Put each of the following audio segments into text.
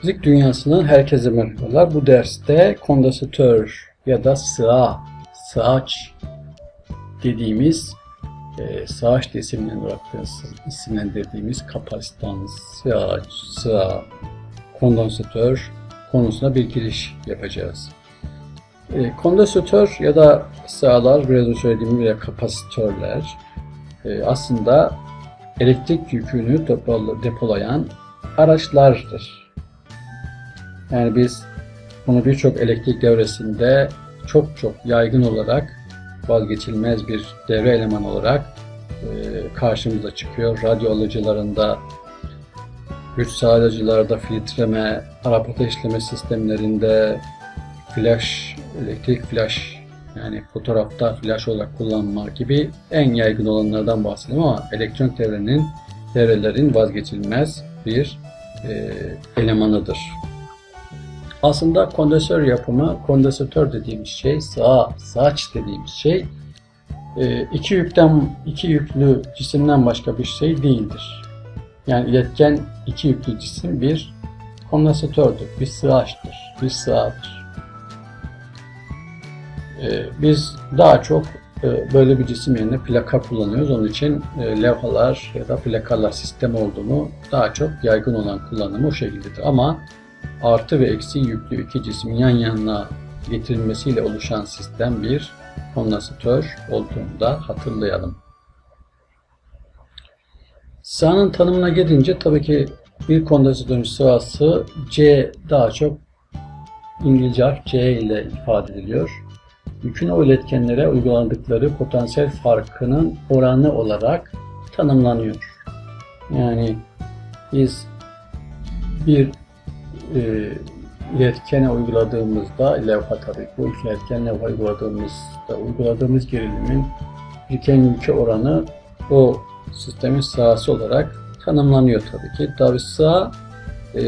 Fizik dünyasının herkese merhabalar. Bu derste kondansatör ya da sığa, sığaç dediğimiz e, sığaç diye isimlendirdiğimiz, isimlendirdiğimiz kapasitan, sığaç, sığa, kondansatör konusuna bir giriş yapacağız. E, kondansatör ya da sığalar, biraz önce söylediğim gibi kapasitörler e, aslında elektrik yükünü depo- depolayan araçlardır. Yani biz bunu birçok elektrik devresinde çok çok yaygın olarak vazgeçilmez bir devre elemanı olarak e, karşımıza çıkıyor. Radyo alıcılarında, güç sağlayıcılarda, filtreme, araba ateşleme sistemlerinde, flash, elektrik flash yani fotoğrafta flash olarak kullanma gibi en yaygın olanlardan bahsediyorum ama elektronik devrenin devrelerin vazgeçilmez bir e, elemanıdır. Aslında kondansatör yapımı, kondansatör dediğimiz şey, sağ, saç dediğimiz şey e, iki yükten iki yüklü cisimden başka bir şey değildir. Yani iletken iki yüklü cisim bir kondansatördür, bir sığaçtır, bir sığadır. E, biz daha çok e, böyle bir cisim yerine plaka kullanıyoruz. Onun için levhalar ya da plakalar sistem olduğunu daha çok yaygın olan kullanımı o şekildedir. Ama artı ve eksi yüklü iki cismin yan yana getirilmesiyle oluşan sistem bir kondansatör olduğunu da hatırlayalım. Sığanın tanımına gelince tabii ki bir kondansatörün sığası C daha çok İngilizce C ile ifade ediliyor. Yükün o iletkenlere uygulandıkları potansiyel farkının oranı olarak tanımlanıyor. Yani biz bir iletkene uyguladığımızda levha tabii bu iletken levha uyguladığımızda uyguladığımız gerilimin iletken yükü oranı o sistemin sahası olarak tanımlanıyor tabii ki. Tabii sağ e,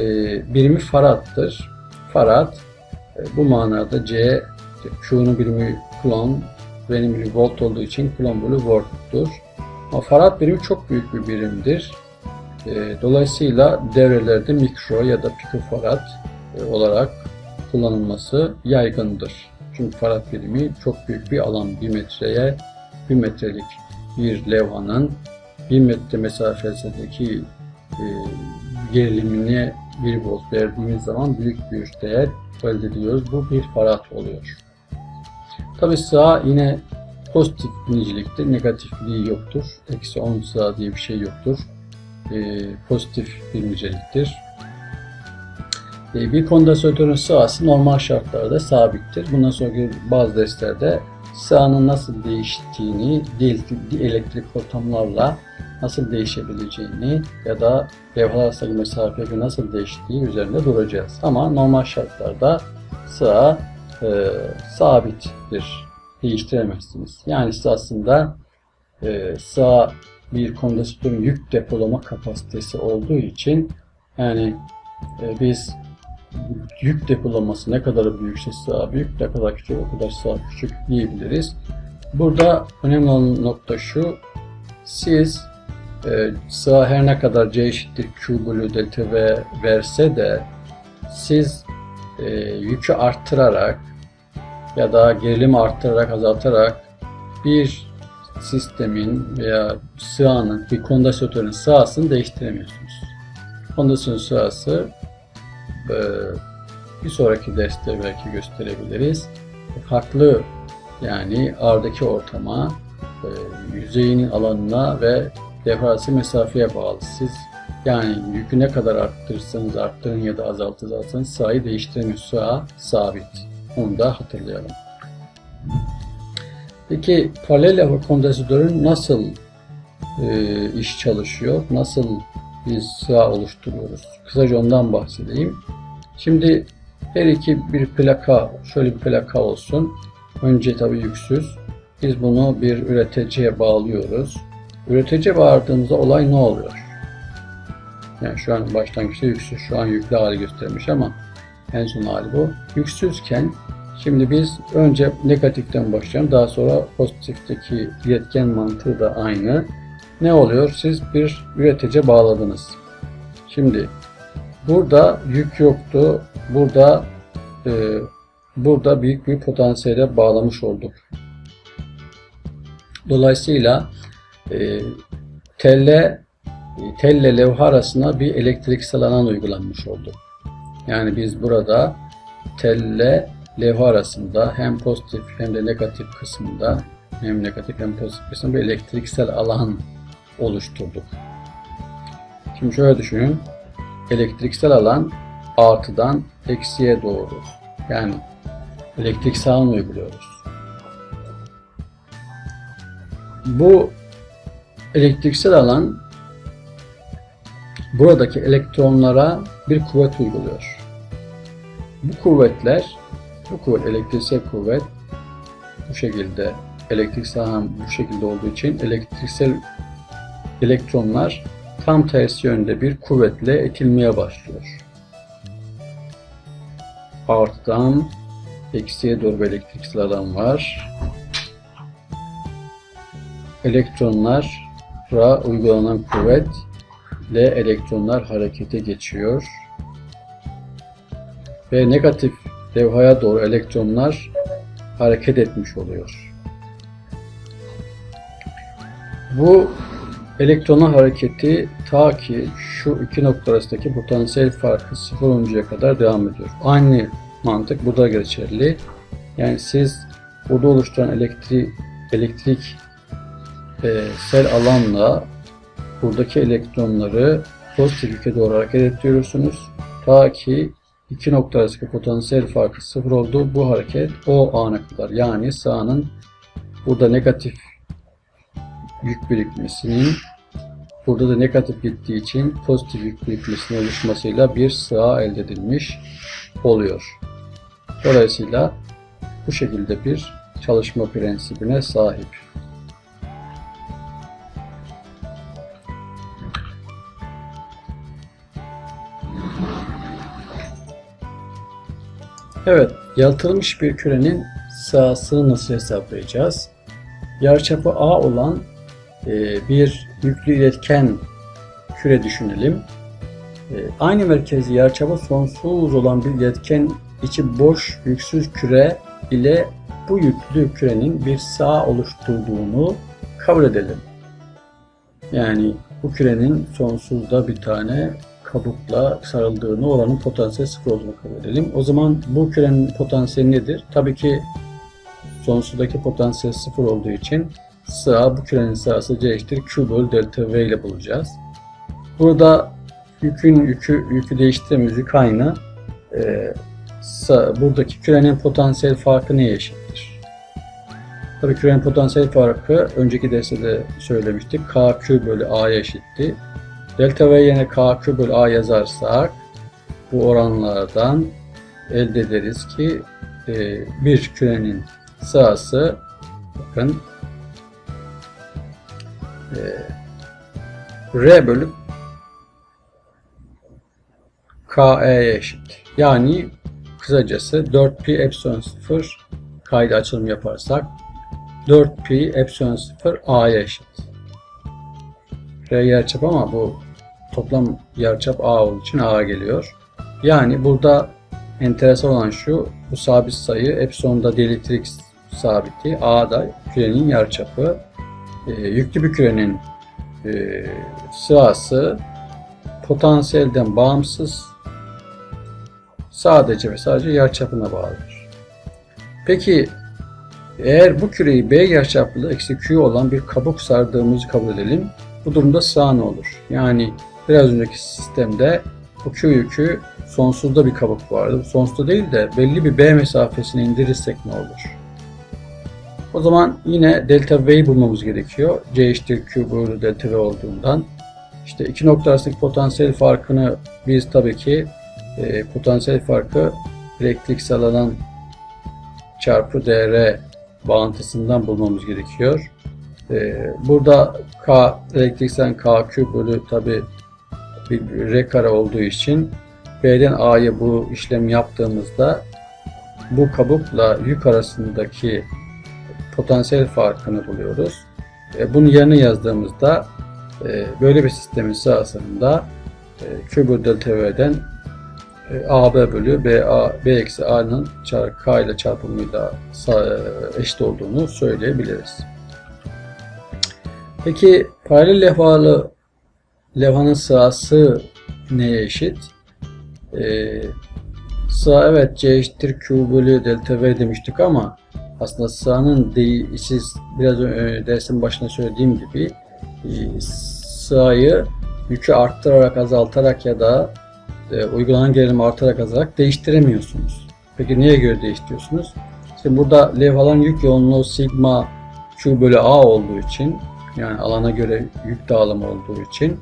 birimi farattır. Farad e, bu manada C Q'nun birimi kulon, benim birimi volt olduğu için kulon bölü volttur. Ama farad birimi çok büyük bir birimdir. E, Dolayısıyla devrelerde mikro ya da pikofarad e, olarak kullanılması yaygındır. Çünkü farad birimi çok büyük bir alan, bir metreye, bir metrelik bir levhanın bir metre mesafesindeki e, gerilimine bir volt verdiğimiz zaman büyük bir değer elde ediyoruz. Bu bir farad oluyor. Tabi sağ yine pozitif nicelikte, negatifliği yoktur. Eksi 10 sağ diye bir şey yoktur e, pozitif bir niceliktir. E, bir kondansatörün sahası normal şartlarda sabittir. Bundan sonraki bazı derslerde sahanın nasıl değiştiğini, elektrik ortamlarla nasıl değişebileceğini ya da levhalar arasındaki mesafeyi nasıl değiştiği üzerinde duracağız. Ama normal şartlarda saha e, sabittir. Değiştiremezsiniz. Yani siz aslında e, sağ bir kondansatörün yük depolama kapasitesi olduğu için yani e, biz yük depolaması ne kadar büyükse sağ büyük, ne kadar küçük o kadar sağ küçük diyebiliriz. Burada önemli olan nokta şu, siz e, sağ her ne kadar C eşittir Q bölü delta V verse de siz e, yükü arttırarak ya da gerilimi arttırarak azaltarak bir sistemin veya sığanın bir kondansatörün sahasını değiştiremiyorsunuz. Kondansatörün sahası e, bir sonraki derste belki gösterebiliriz. Farklı yani ardaki ortama, e, yüzeyinin alanına ve defarsı mesafeye bağlı. Siz yani yükü ne kadar arttırırsanız arttırın ya da azaltırsanız sahayı değiştiremiyorsunuz. Saha sabit. Onu da hatırlayalım. Peki paralel levha kondansatörün nasıl e, iş çalışıyor? Nasıl biz sığ oluşturuyoruz? Kısaca ondan bahsedeyim. Şimdi her iki bir plaka, şöyle bir plaka olsun. Önce tabii yüksüz. Biz bunu bir üreticiye bağlıyoruz. Üreticiye bağırdığımızda olay ne oluyor? Yani şu an başlangıçta yüksüz, şu an yüklü hali göstermiş ama en son hali bu. Yüksüzken Şimdi biz önce negatiften başlayalım. Daha sonra pozitifteki iletken mantığı da aynı. Ne oluyor? Siz bir üreticiye bağladınız. Şimdi Burada yük yoktu. Burada e, burada büyük bir potansiyele bağlamış olduk. Dolayısıyla e, telle telle levha arasına bir elektriksel alan uygulanmış oldu. Yani biz burada telle levha arasında hem pozitif hem de negatif kısmında hem negatif hem pozitif kısmında bir elektriksel alan oluşturduk. Şimdi şöyle düşünün. Elektriksel alan artıdan eksiye doğru. Yani elektriksel alan uyguluyoruz. Bu elektriksel alan buradaki elektronlara bir kuvvet uyguluyor. Bu kuvvetler, bu kuvvet elektriksel kuvvet bu şekilde elektriksel alan bu şekilde olduğu için elektriksel elektronlar tam tersi yönde bir kuvvetle itilmeye başlıyor. Artıdan eksiye doğru bir elektriksel alan var. Elektronlara uygulanan kuvvet ile elektronlar harekete geçiyor. Ve negatif levhaya doğru elektronlar hareket etmiş oluyor. Bu elektronun hareketi ta ki şu iki nokta arasındaki potansiyel farkı sıfır oluncaya kadar devam ediyor. Aynı mantık burada geçerli. Yani siz burada oluşturan elektrik elektrik e, sel alanla buradaki elektronları pozitif yüke doğru hareket ettiriyorsunuz. Ta ki iki nokta arasındaki potansiyel farkı sıfır olduğu bu hareket o ana kadar yani sahanın burada negatif yük birikmesinin burada da negatif gittiği için pozitif yük birikmesinin oluşmasıyla bir sığa elde edilmiş oluyor. Dolayısıyla bu şekilde bir çalışma prensibine sahip. Evet, yalıtılmış bir kürenin sahasını nasıl hesaplayacağız? Yarıçapı A olan e, bir yüklü iletken küre düşünelim. E, aynı merkezi yarıçapı sonsuz olan bir iletken içi boş yüksüz küre ile bu yüklü kürenin bir sağ oluşturduğunu kabul edelim. Yani bu kürenin sonsuzda bir tane kabukla sarıldığını, oranın potansiyel sıfır olduğunu kabul edelim. O zaman bu kürenin potansiyeli nedir? Tabii ki sonsuzdaki potansiyel sıfır olduğu için sağ bu kürenin sahası c eşittir q bölü delta v ile bulacağız. Burada yükün yükü, yükü değiştiremiyoruz. Yük aynı. Ee, buradaki kürenin potansiyel farkı neye eşittir? Tabii kürenin potansiyel farkı önceki derste de söylemiştik. KQ bölü A'ya eşitti. Delta V yerine KQ bölü A yazarsak bu oranlardan elde ederiz ki e, bir kürenin sahası bakın e, R bölü KE'ye eşit. Yani kısacası 4pi epsilon 0 kaydı açılım yaparsak 4pi epsilon 0 A'ya eşit. R yarıçap ama bu toplam yarıçap A olduğu için A geliyor. Yani burada enteresan olan şu, bu sabit sayı epsilonda dielektrik sabiti, A da kürenin yarıçapı. E, yüklü bir kürenin e, sırası potansiyelden bağımsız sadece ve sadece yarıçapına bağlıdır. Peki eğer bu küreyi B yarıçaplı eksi Q olan bir kabuk sardığımızı kabul edelim. Bu durumda sağ ne olur? Yani biraz önceki sistemde bu Q yükü sonsuzda bir kabuk vardı. Sonsuzda değil de belli bir B mesafesine indirirsek ne olur? O zaman yine delta V'yi bulmamız gerekiyor. C eşittir Q bölü delta V olduğundan. İşte iki nokta arasındaki potansiyel farkını biz tabii ki e, potansiyel farkı elektriksel alan çarpı dr bağıntısından bulmamız gerekiyor. Ee, burada K elektriksel KQ bölü tabi bir R kare olduğu için B'den A'ya bu işlemi yaptığımızda bu kabukla yük arasındaki potansiyel farkını buluyoruz. E, bunun yerine yazdığımızda e, böyle bir sistemin sahasında e, Q bölü delta V'den e, AB bölü BA, B eksi A'nın çarpı K ile çarpımıyla e, eşit olduğunu söyleyebiliriz. Peki paralel levhalı levhanın sırası neye eşit? Ee, sıra evet C eşittir Q bölü delta V demiştik ama aslında sıranın değil, siz biraz dersin başında söylediğim gibi e, sırayı yükü arttırarak azaltarak ya da e, uygulanan gerilimi artarak azalarak değiştiremiyorsunuz. Peki niye göre değiştiriyorsunuz? Şimdi burada levhaların yük yoğunluğu sigma Q bölü A olduğu için yani alana göre yük dağılımı olduğu için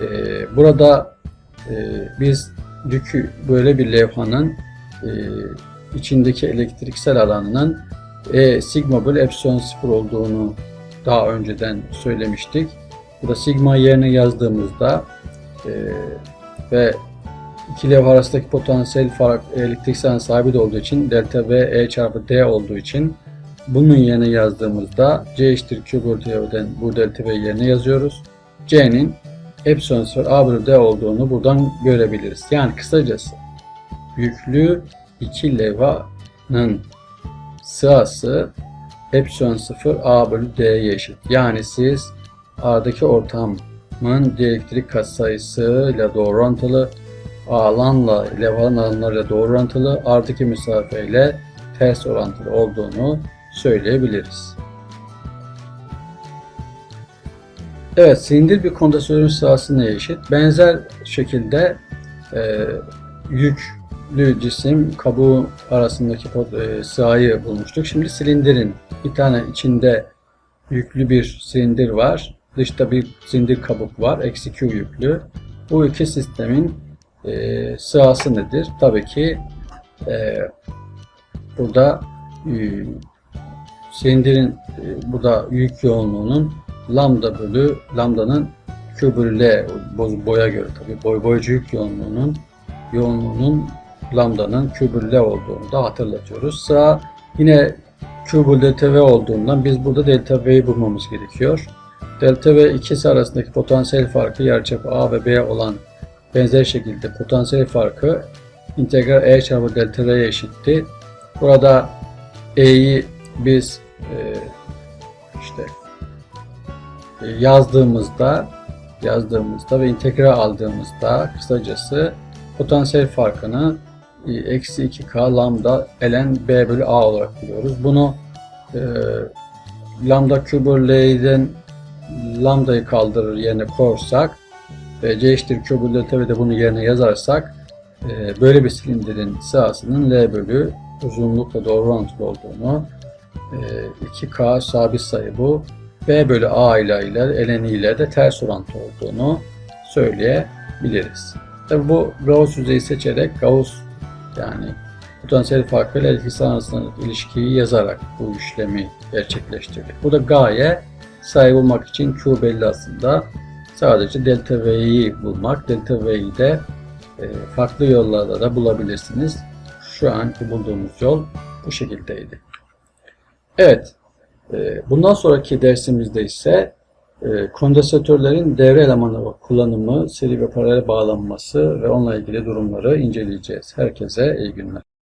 e, burada e, biz yükü böyle bir levhanın e, içindeki elektriksel alanının E sigma bölü epsilon sıfır olduğunu daha önceden söylemiştik. Burada sigma yerine yazdığımızda e, ve iki levha arasındaki potansiyel fark elektriksel sabit olduğu için delta V E çarpı D olduğu için bunun yerine yazdığımızda C eşittir Q bölü T'den bu delta V yerine yazıyoruz. C'nin epsilon sıfır A bölü D olduğunu buradan görebiliriz. Yani kısacası yüklü iki levhanın sırası epsilon sıfır A bölü D'ye eşit. Yani siz A'daki ortamın dielektrik katsayısıyla doğru orantılı, alanla levhanın alanlarıyla doğru orantılı, A'daki mesafeyle ters orantılı olduğunu söyleyebiliriz. Evet, silindir bir kondansatörün sırası neye eşit? Benzer şekilde e, yüklü cisim kabuğu arasındaki e, sırayı bulmuştuk. Şimdi silindirin bir tane içinde yüklü bir silindir var. Dışta bir silindir kabuk var. Eksi Q yüklü. Bu iki sistemin e, sırası nedir? Tabii ki e, burada e, silindirin e, burada yük yoğunluğunun lambda bölü lambdanın Q L boya göre tabii boy boyacı yoğunluğunun yoğunluğunun lambdanın Q bölü L olduğunu da hatırlatıyoruz. Sıra yine Q bölü delta V olduğundan biz burada delta V'yi bulmamız gerekiyor. Delta V ikisi arasındaki potansiyel farkı yarıçapı A ve B olan benzer şekilde potansiyel farkı integral E çarpı delta V'ye eşitti. Burada E'yi biz e, yazdığımızda yazdığımızda ve integral aldığımızda kısacası potansiyel farkını e, eksi 2k lambda ln b bölü a olarak buluyoruz. Bunu e, lambda q bölü l'den lambdayı kaldırır yerine koyarsak ve c eşittir q bölü de bunu yerine yazarsak e, böyle bir silindirin sahasının l bölü uzunlukla doğru orantılı olduğunu e, 2k sabit sayı bu b bölü a ile ile ln ile de ters orantılı olduğunu söyleyebiliriz. Tabi bu Gauss yüzeyi seçerek Gauss yani potansiyel farkı ile ilgisi arasındaki ilişkiyi yazarak bu işlemi gerçekleştirdik. Bu da gaye sayı bulmak için Q belli aslında. Sadece delta V'yi bulmak. Delta V'yi de e, farklı yollarda da bulabilirsiniz. Şu anki bulduğumuz yol bu şekildeydi. Evet. E, Bundan sonraki dersimizde ise e, kondansatörlerin devre elemanı kullanımı, seri ve paralel bağlanması ve onunla ilgili durumları inceleyeceğiz. Herkese iyi günler.